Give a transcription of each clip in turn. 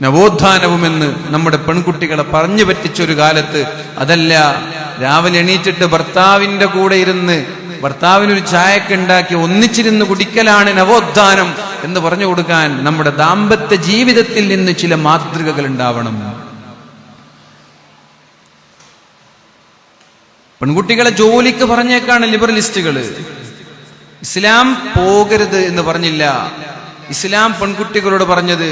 നവോത്ഥാനവുമെന്ന് നമ്മുടെ പെൺകുട്ടികളെ പറഞ്ഞു പറ്റിച്ചൊരു കാലത്ത് അതല്ല രാവിലെ എണീറ്റിട്ട് ഭർത്താവിന്റെ കൂടെ ഇരുന്ന് ഭർത്താവിനൊരു ചായക്ക് ഉണ്ടാക്കി ഒന്നിച്ചിരുന്ന് കുടിക്കലാണ് നവോത്ഥാനം എന്ന് പറഞ്ഞു കൊടുക്കാൻ നമ്മുടെ ദാമ്പത്യ ജീവിതത്തിൽ നിന്ന് ചില മാതൃകകൾ ഉണ്ടാവണം. പെൺകുട്ടികളെ ജോലിക്ക് പറഞ്ഞേക്കാണ് ലിബറലിസ്റ്റുകൾ. ഇസ്ലാം പോകരുത് എന്ന് പറഞ്ഞില്ല. ഇസ്ലാം പെൺകുട്ടികളോട് പറഞ്ഞത്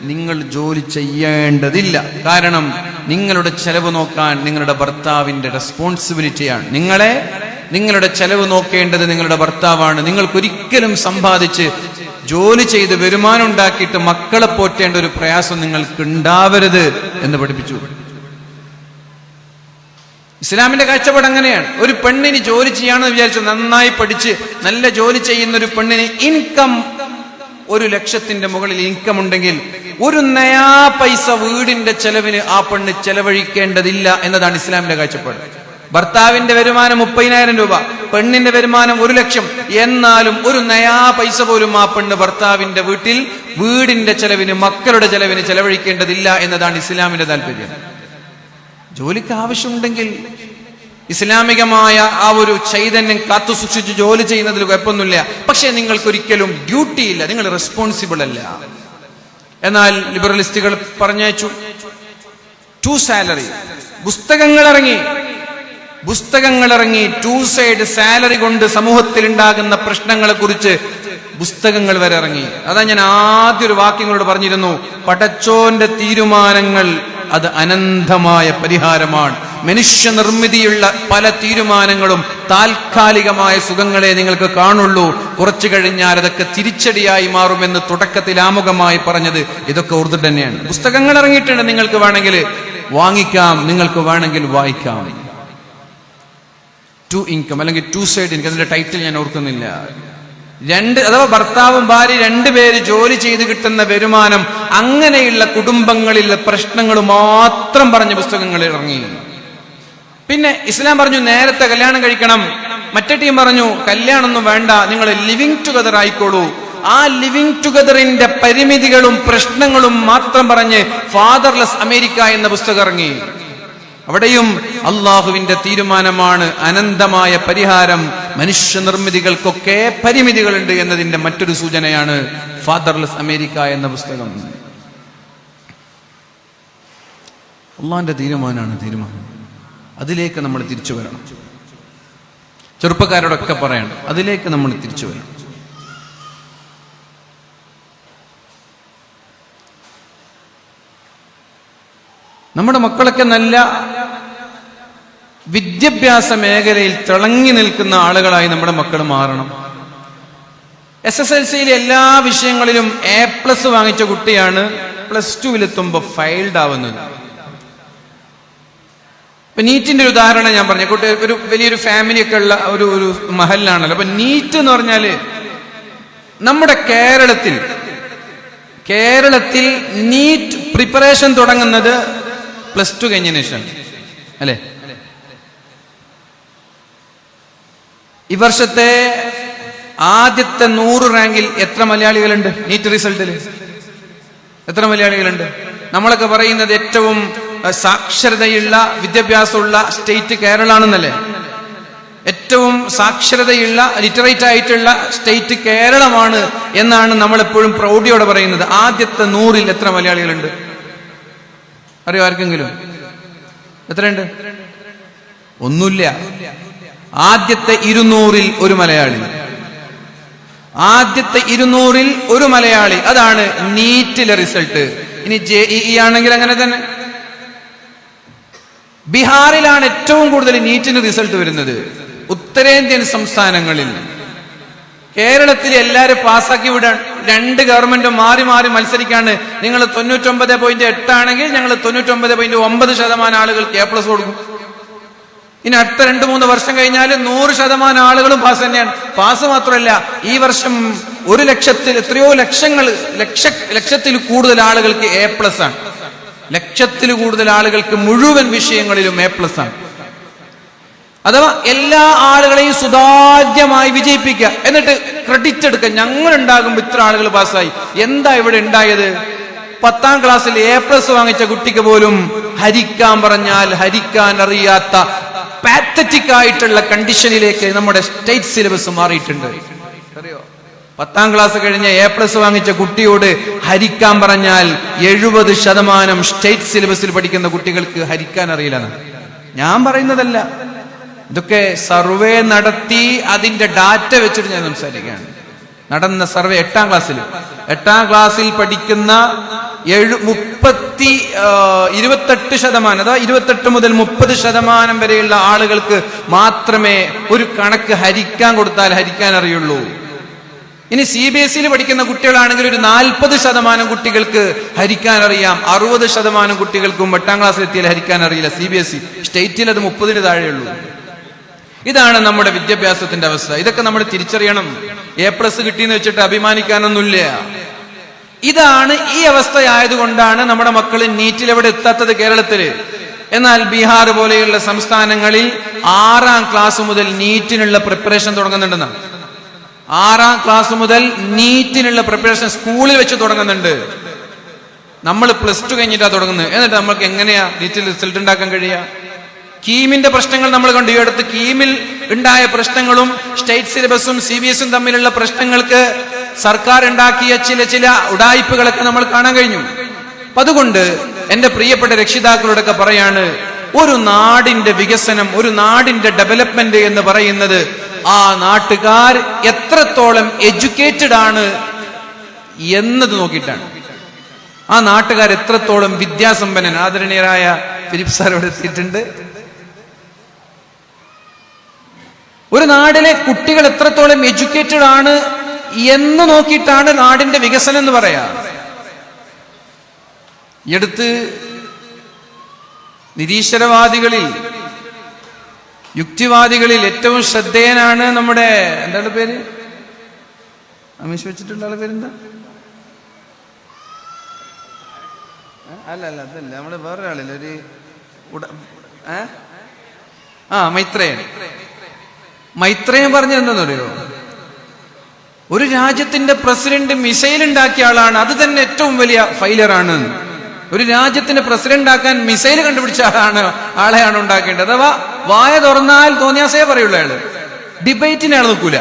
നിങ്ങൾ ജോലി ചെയ്യേണ്ടതില്ല. കാരണം നിങ്ങളുടെ ചെലവ് നോക്കാൻ നിങ്ങളുടെ ഭർത്താവിന്റെ റെസ്പോൺസിബിലിറ്റിയാണ് നിങ്ങളെ നിങ്ങളുടെ ചെലവ് നോക്കേണ്ടത് നിങ്ങളുടെ ഭർത്താവാണ്. നിങ്ങൾക്കൊരിക്കലും സമ്പാദിച്ച് ജോലി ചെയ്ത് വരുമാനം ഉണ്ടാക്കിയിട്ട് മക്കളെ പോറ്റേണ്ട ഒരു പ്രയാസം നിങ്ങൾക്ക് ഉണ്ടാവരുത് എന്ന് പഠിപ്പിച്ചു. ഇസ്ലാമിന്റെ കാഴ്ചപ്പാട് അങ്ങനെയാണ്. ഒരു പെണ്ണിന് ജോലി ചെയ്യാണെന്ന് വിചാരിച്ചു നന്നായി പഠിച്ച് നല്ല ജോലി ചെയ്യുന്ന ഒരു പെണ്ണിന് ഇൻകം ഒരു ലക്ഷത്തിന്റെ മുകളിൽ ഇൻകം ഉണ്ടെങ്കിൽ ഒരു നയാ പൈസ വീടിന്റെ ചെലവിന് ആ പെണ്ണ് ചെലവഴിക്കേണ്ടതില്ല എന്നതാണ് ഇസ്ലാമിന്റെ കാഴ്ചപ്പാട്. ഭർത്താവിന്റെ വരുമാനം മുപ്പതിനായിരം രൂപ പെണ്ണിന്റെ വരുമാനം ഒരു ലക്ഷം. എന്നാലും ഒരു നയാ പൈസ പോലും ആ പെണ്ണ് ഭർത്താവിന്റെ വീട്ടിൽ വീടിന്റെ ചെലവിന് മക്കളുടെ ചെലവിന് ചെലവഴിക്കേണ്ടതില്ല എന്നതാണ് ഇസ്ലാമിന്റെ താല്പര്യം. ജോലിക്ക് ആവശ്യമുണ്ടെങ്കിൽ ഇസ്ലാമികമായ ആ ഒരു ചൈതന്യം കാത്തു സൂക്ഷിച്ച് ജോലി ചെയ്യുന്നതിൽ കുഴപ്പമൊന്നുമില്ല. പക്ഷേ നിങ്ങൾക്കൊരിക്കലും ഡ്യൂട്ടി ഇല്ല. നിങ്ങൾ റെസ്പോൺസിബിൾ അല്ല. എന്നാൽ ലിബറലിസ്റ്റുകൾ പറഞ്ഞയച്ചു ടു സാലറി പുസ്തകങ്ങൾ ഇറങ്ങി പുസ്തകങ്ങൾ ഇറങ്ങി ടു സൈഡ് സാലറി കൊണ്ട് സമൂഹത്തിൽ ഉണ്ടാകുന്ന പ്രശ്നങ്ങളെ കുറിച്ച് പുസ്തകങ്ങൾ വരെ ഇറങ്ങി. അതാ ഞാൻ ആദ്യ ഒരു വാക്യങ്ങളോട് പറഞ്ഞിരുന്നു. പടച്ചോന്റെ തീരുമാനങ്ങൾ അത് അനന്തമായ പരിഹാരമാണ്. മനുഷ്യ നിർമ്മിതിയുള്ള പല തീരുമാനങ്ങളും താൽക്കാലികമായ സുഖങ്ങളെ നിങ്ങൾക്ക് കാണുള്ളൂ. കുറച്ചു കഴിഞ്ഞാൽ അതൊക്കെ തിരിച്ചടിയായി മാറുമെന്ന് തുടക്കത്തിൽ ആമുഖമായി പറഞ്ഞത് ഇതൊക്കെ ഉറുദു തന്നെയാണ്. പുസ്തകങ്ങൾ ഇറങ്ങിയിട്ടുണ്ട് നിങ്ങൾക്ക് വേണമെങ്കിൽ. വാങ്ങിക്കാം നിങ്ങൾക്ക് വേണമെങ്കിൽ വായിക്കാം. ടു ഇൻകം അല്ലെങ്കിൽ ടു സൈഡ് ഇൻകം അതിന്റെ ടൈറ്റിൽ ഞാൻ ഓർക്കുന്നില്ല. രണ്ട് അഥവാ ഭർത്താവും ഭാര്യ രണ്ടുപേര് ജോലി ചെയ്ത് കിട്ടുന്ന വരുമാനം അങ്ങനെയുള്ള കുടുംബങ്ങളിലെ പ്രശ്നങ്ങൾ മാത്രം പറഞ്ഞ പുസ്തകങ്ങൾ ഇറങ്ങി. പിന്നെ ഇസ്ലാം പറഞ്ഞു നേരത്തെ കല്യാണം കഴിക്കണം. മറ്റേ ടീം പറഞ്ഞു കല്യാണമൊന്നും വേണ്ട നിങ്ങൾ ലിവിങ് ടുഗദർ ആയിക്കോളൂ. ആ ലിവിങ് ടുഗദറിന്റെ പരിമിതികളും പ്രശ്നങ്ങളും മാത്രം പറഞ്ഞ് ഫാദർലെസ് അമേരിക്ക എന്ന പുസ്തകം ഇറങ്ങി. അവിടെയും അള്ളാഹുവിന്റെ തീരുമാനമാണ് അനന്തമായ പരിഹാരം. മനുഷ്യ നിർമ്മിതികൾക്കൊക്കെ പരിമിതികളുണ്ട് എന്നതിന്റെ മറ്റൊരു സൂചനയാണ് ഫാദർലെസ് അമേരിക്ക എന്ന പുസ്തകം. അള്ളാഹിന്റെ തീരുമാനമാണ് തീരുമാനം. അതിലേക്ക് നമ്മൾ തിരിച്ചു വരണം. ചെറുപ്പക്കാരോടൊക്കെ പറയണം അതിലേക്ക് നമ്മൾ തിരിച്ചു വരണം. നമ്മുടെ മക്കളൊക്കെ നല്ല വിദ്യാഭ്യാസ മേഖലയിൽ തിളങ്ങി നിൽക്കുന്ന ആളുകളായി നമ്മുടെ മക്കൾ മാറണം. എസ് എസ് എൽ സിയിലെ എല്ലാ വിഷയങ്ങളിലും എ പ്ലസ് വാങ്ങിച്ച കുട്ടിയാണ് പ്ലസ് ടുവിലെത്തുമ്പോൾ ഫൈൽഡ് ആവുന്നത്. ഇപ്പൊ നീറ്റിന്റെ ഒരു ഉദാഹരണം ഞാൻ പറഞ്ഞു. കുട്ടി ഒരു വലിയൊരു ഫാമിലി ഒക്കെ ഉള്ള ഒരു ഒരു മഹലിലാണല്ലോ. അപ്പൊ നീറ്റ് എന്ന് പറഞ്ഞാൽ നമ്മുടെ കേരളത്തിൽ കേരളത്തിൽ നീറ്റ് പ്രിപ്പറേഷൻ തുടങ്ങുന്നത് പ്ലസ് ടു കഴിഞ്ഞതിന് ശേഷം. അല്ലേ? ഈ വർഷത്തെ ആദ്യത്തെ നൂറ് റാങ്കിൽ എത്ര മലയാളികളുണ്ട്? നീറ്റ് റിസൾട്ടിൽ എത്ര മലയാളികളുണ്ട്? നമ്മളൊക്കെ പറയുന്നത് ഏറ്റവും സാക്ഷരതയുള്ള വിദ്യാഭ്യാസമുള്ള സ്റ്റേറ്റ് കേരള ആണെന്നല്ലേ ഏറ്റവും സാക്ഷരതയുള്ള ലിറ്ററേറ്റ് ആയിട്ടുള്ള സ്റ്റേറ്റ് കേരളമാണ് എന്നാണ് നമ്മൾ എപ്പോഴും പ്രൗഢിയോടെ പറയുന്നത്. ആദ്യത്തെ നൂറിൽ എത്ര മലയാളികളുണ്ട്? അറിയോ ആർക്കെങ്കിലും? എത്രയുണ്ട്? ഒന്നുമില്ല. ആദ്യത്തെ ഇരുന്നൂറിൽ ഒരു മലയാളി. ആദ്യത്തെ ഇരുന്നൂറിൽ ഒരു മലയാളി. അതാണ് നീറ്റിലെ റിസൾട്ട്. ഇനി ജെ ഇ ആണെങ്കിൽ അങ്ങനെ തന്നെ. ബീഹാറിലാണ് ഏറ്റവും കൂടുതൽ നീറ്റിന് റിസൾട്ട് വരുന്നത്. ഉത്തരേന്ത്യൻ സംസ്ഥാനങ്ങളിൽ. കേരളത്തിൽ എല്ലാവരും പാസ്സാക്കി വിടാൻ രണ്ട് ഗവൺമെന്റും മാറി മാറി മത്സരിക്കാണ് നിങ്ങൾ തൊണ്ണൂറ്റൊമ്പത് പോയിന്റ് എട്ടാണെങ്കിൽ ഞങ്ങൾ തൊണ്ണൂറ്റൊമ്പത് പോയിന്റ് ഒമ്പത് ശതമാനം ആളുകൾക്ക് എ പ്ലസ് കൊടുക്കും. ഇനി അടുത്ത രണ്ട് മൂന്ന് വർഷം കഴിഞ്ഞാൽ നൂറ് ശതമാനം ആളുകളും പാസ് തന്നെയാണ്. പാസ് മാത്രമല്ല ഈ വർഷം ഒരു ലക്ഷത്തിൽ എത്രയോ ലക്ഷങ്ങൾ ലക്ഷ ലക്ഷത്തിൽ കൂടുതൽ ആളുകൾക്ക് എ പ്ലസ് ആണ്. ലക്ഷത്തിൽ കൂടുതൽ ആളുകൾക്ക് മുഴുവൻ വിഷയങ്ങളിലും എ പ്ലസ് ആണ്. അഥവാ എല്ലാ ആളുകളെയും സുതാര്യമായി വിജയിപ്പിക്കുക. എന്നിട്ട് ക്രെഡിറ്റ് എടുക്കുക. ഞങ്ങൾ ഉണ്ടാകുമ്പോൾ ഇത്ര ആളുകൾ പാസ്സായി. എന്താ ഇവിടെ ഉണ്ടായത്? പത്താം ക്ലാസ്സിൽ എ പ്ലസ് വാങ്ങിച്ച കുട്ടിക്ക് പോലും ഹരിക്കാൻ പറഞ്ഞാൽ ഹരിക്കാൻ അറിയാത്ത പാത്തറ്റിക് ആയിട്ടുള്ള കണ്ടീഷനിലേക്ക് നമ്മുടെ സ്റ്റേറ്റ് സിലബസ് മാറിയിട്ടുണ്ട്. പത്താം ക്ലാസ് കഴിഞ്ഞ എ പ്ലസ് വാങ്ങിച്ച കുട്ടിയോട് ഹരിക്കാൻ പറഞ്ഞാൽ എഴുപത് ശതമാനം സ്റ്റേറ്റ് സിലബസിൽ പഠിക്കുന്ന കുട്ടികൾക്ക് ഹരിക്കാൻ അറിയില്ലെന്ന്. ഞാൻ പറയുന്നതല്ല. ഇതൊക്കെ സർവേ നടത്തി അതിന്റെ ഡാറ്റ വെച്ചിട്ട് ഞാൻ സംസാരിക്കുകയാണ്. നടന്ന സർവേ എട്ടാം ക്ലാസ്സിൽ. എട്ടാം ക്ലാസ്സിൽ പഠിക്കുന്ന ഏഴു മുപ്പത്തി ഇരുപത്തെട്ട് ശതമാനം അതാ ഇരുപത്തെട്ട് മുതൽ മുപ്പത് ശതമാനം വരെയുള്ള ആളുകൾക്ക് മാത്രമേ ഒരു കണക്ക് ഹരിക്കാൻ കൊടുത്താൽ ഹരിക്കാൻ അറിയുള്ളൂ. ഇനി സി ബി എസ് ഇയിൽ പഠിക്കുന്ന കുട്ടികളാണെങ്കിൽ ഒരു നാൽപ്പത് ശതമാനം കുട്ടികൾക്ക് ഹരിക്കാൻ അറിയാം അറുപത് ശതമാനം കുട്ടികൾക്കും എട്ടാം ക്ലാസ്സിൽ എത്തിയാൽ ഹരിക്കാൻ അറിയില്ല സി ബി എസ് ഇ സ്റ്റേറ്റിൽ അത് മുപ്പതിന് താഴെയുള്ളൂ. ഇതാണ് നമ്മുടെ വിദ്യാഭ്യാസത്തിന്റെ അവസ്ഥ. ഇതൊക്കെ നമ്മൾ തിരിച്ചറിയണം. എ പ്ലസ് കിട്ടിയെന്ന് വെച്ചിട്ട് അഭിമാനിക്കാനൊന്നുമില്ല. ഇതാണ് ഈ അവസ്ഥയായതുകൊണ്ടാണ് നമ്മുടെ മക്കൾ നീറ്റിൽ എവിടെ എത്താത്തത് കേരളത്തിൽ. എന്നാൽ ബീഹാർ പോലെയുള്ള സംസ്ഥാനങ്ങളിൽ ആറാം ക്ലാസ് മുതൽ നീറ്റിനുള്ള പ്രിപ്പറേഷൻ തുടങ്ങുന്നുണ്ടെന്നാണ്. ആറാം ക്ലാസ് മുതൽ നീറ്റിനുള്ള പ്രിപ്പറേഷൻ സ്കൂളിൽ വെച്ച് തുടങ്ങുന്നുണ്ട്. നമ്മൾ പ്ലസ് ടു കഴിഞ്ഞിട്ടാ തുടങ്ങുന്നത്. എന്നിട്ട് നമ്മൾക്ക് എങ്ങനെയാ നീറ്റിൽ റിസൾട്ട് ഉണ്ടാക്കാൻ കഴിയുക? കീമിന്റെ പ്രശ്നങ്ങൾ നമ്മൾ കണ്ടു. ഈ അടുത്ത് കീമിൽ ഉണ്ടായ പ്രശ്നങ്ങളും സ്റ്റേറ്റ് സിലബസും സി ബി എസും തമ്മിലുള്ള പ്രശ്നങ്ങൾക്ക് സർക്കാർ ഉണ്ടാക്കിയ ചില ചില ഉടായ്പകളൊക്കെ നമ്മൾ കാണാൻ കഴിഞ്ഞു. അതുകൊണ്ട് എന്റെ പ്രിയപ്പെട്ട രക്ഷിതാക്കളോടൊക്കെ പറയാണ് ഒരു നാടിന്റെ വികസനം ഒരു നാടിന്റെ ഡെവലപ്മെന്റ് എന്ന് പറയുന്നത് ആ നാട്ടുകാർ എത്രത്തോളം എഡ്യൂക്കേറ്റഡ് ആണ് എന്നത് നോക്കിയിട്ടാണ്. ആ നാട്ടുകാർ എത്രത്തോളം വിദ്യാസമ്പന്നൻ ആദരണീയരായ ഫിലിപ്പ് സാർ ഇവിടെ എത്തിയിട്ടുണ്ട്. ഒരു നാടിലെ കുട്ടികൾ എത്രത്തോളം എഡ്യൂക്കേറ്റഡ് ആണ് എന്ന് നോക്കിയിട്ടാണ് നാടിന്റെ വികസനം എന്ന് പറയാ. എടുത്ത് നിരീശ്വരവാദികളിൽ യുക്തിവാദികളിൽ ഏറ്റവും ശ്രദ്ധേയനാണ് നമ്മുടെ എന്താണ് പേര്? അമീഷ് വെച്ചിട്ടുള്ള ആളെ പേരെന്താ? അല്ല അല്ല അതല്ല നമ്മുടെ വേറൊരാളില്ല ഒരു ഉട- ഏ? ആ മൈത്രേയൻ. മൈത്രേയൻ അറിയോ? ഒരു രാജ്യത്തിന്റെ പ്രസിഡന്റ് മിസൈൽ ഉണ്ടാക്കിയ ആളാണ് അത് തന്നെ ഏറ്റവും വലിയ ഫൈലർ ആണ് ഒരു രാജ്യത്തിന്റെ പ്രസിഡന്റ് ആക്കാൻ മിസൈൽ കണ്ടുപിടിച്ച ആളാണ് ആളെയാണ് ഉണ്ടാക്കേണ്ടത് അഥവാ വായ തുറന്നാൽ തോന്നിയാസേ പറയുള്ളൂ അയാൾ. ഡിബേറ്റിന് അയാൾ നിൽക്കൂല.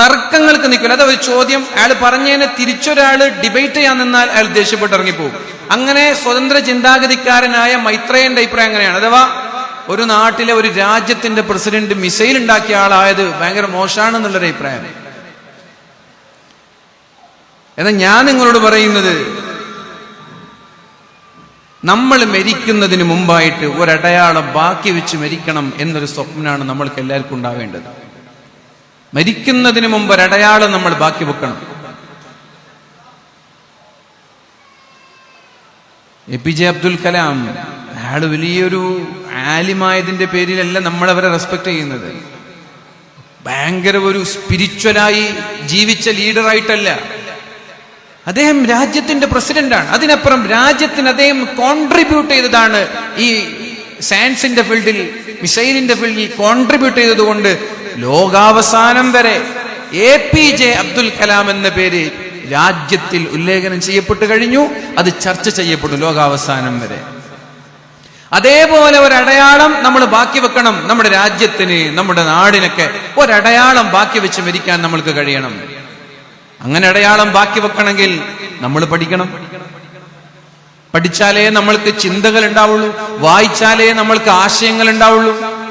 തർക്കങ്ങൾക്ക് നിൽക്കില്ല അതൊരു ഒരു ചോദ്യം. അയാൾ പറഞ്ഞതിനെ തിരിച്ചൊരാൾ ഡിബേറ്റ് ചെയ്യാൻ നിന്നാൽ അയാൾ ദേഷ്യപ്പെട്ട് ഇറങ്ങിപ്പോകും. അങ്ങനെ സ്വതന്ത്ര ചിന്താഗതിക്കാരനായ മൈത്രേയന്റെ അഭിപ്രായം അങ്ങനെയാണ് അഥവാ ഒരു നാട്ടിലെ ഒരു രാജ്യത്തിന്റെ പ്രസിഡന്റ് മിസൈൽ ഉണ്ടാക്കിയ ആളായത് ഭയങ്കര മോശമാണെന്നുള്ളൊരു അഭിപ്രായം എന്നാൽ ഞാൻ നിങ്ങളോട് പറയുന്നത് നമ്മൾ മരിക്കുന്നതിന് മുമ്പായിട്ട് ഒരടയാളം ബാക്കി വെച്ച് മരിക്കണം എന്നൊരു സ്വപ്നമാണ് നമ്മൾക്ക് എല്ലാവർക്കും ഉണ്ടാവേണ്ടത്. മരിക്കുന്നതിന് മുമ്പ് ഒരടയാളം നമ്മൾ ബാക്കി വെക്കണം. A P J Abdul Kalam അയാൾ വലിയൊരു ആലിമായതിന്റെ പേരിലല്ല നമ്മൾ അവരെ റെസ്പെക്ട് ചെയ്യുന്നത്. ഭയങ്കര ഒരു സ്പിരിച്വലായി ജീവിച്ച ലീഡറായിട്ടല്ല അദ്ദേഹം രാജ്യത്തിന്റെ പ്രസിഡന്റാണ്. അതിനപ്പുറം രാജ്യത്തിന് അദ്ദേഹം കോൺട്രിബ്യൂട്ട് ചെയ്തതാണ് ഈ സയൻസിന്റെ ഫീൽഡിൽ മിസൈലിന്റെ ഫീൽഡിൽ കോൺട്രിബ്യൂട്ട് ചെയ്തതുകൊണ്ട് ലോകാവസാനം വരെ A P J Abdul Kalam എന്ന പേര് രാജ്യത്തിൽ ഉല്ലേഖനം ചെയ്യപ്പെട്ടു കഴിഞ്ഞു. അത് ചർച്ച ചെയ്യപ്പെടും ലോകാവസാനം വരെ. അതേപോലെ ഒരടയാളം നമ്മൾ ബാക്കി വെക്കണം. നമ്മുടെ രാജ്യത്തിന് നമ്മുടെ നാടിനൊക്കെ ഒരടയാളം ബാക്കി വെച്ച് മരിക്കാൻ നമ്മൾക്ക് കഴിയണം. അങ്ങനെ അടയാളം ബാക്കി വെക്കണമെങ്കിൽ നമ്മൾ പഠിക്കണം. പഠിച്ചാലേ നമ്മൾക്ക് ചിന്തകൾ ഉണ്ടാവുള്ളൂ. വായിച്ചാലേ നമ്മൾക്ക് ആശയങ്ങൾ ഉണ്ടാവുള്ളൂ.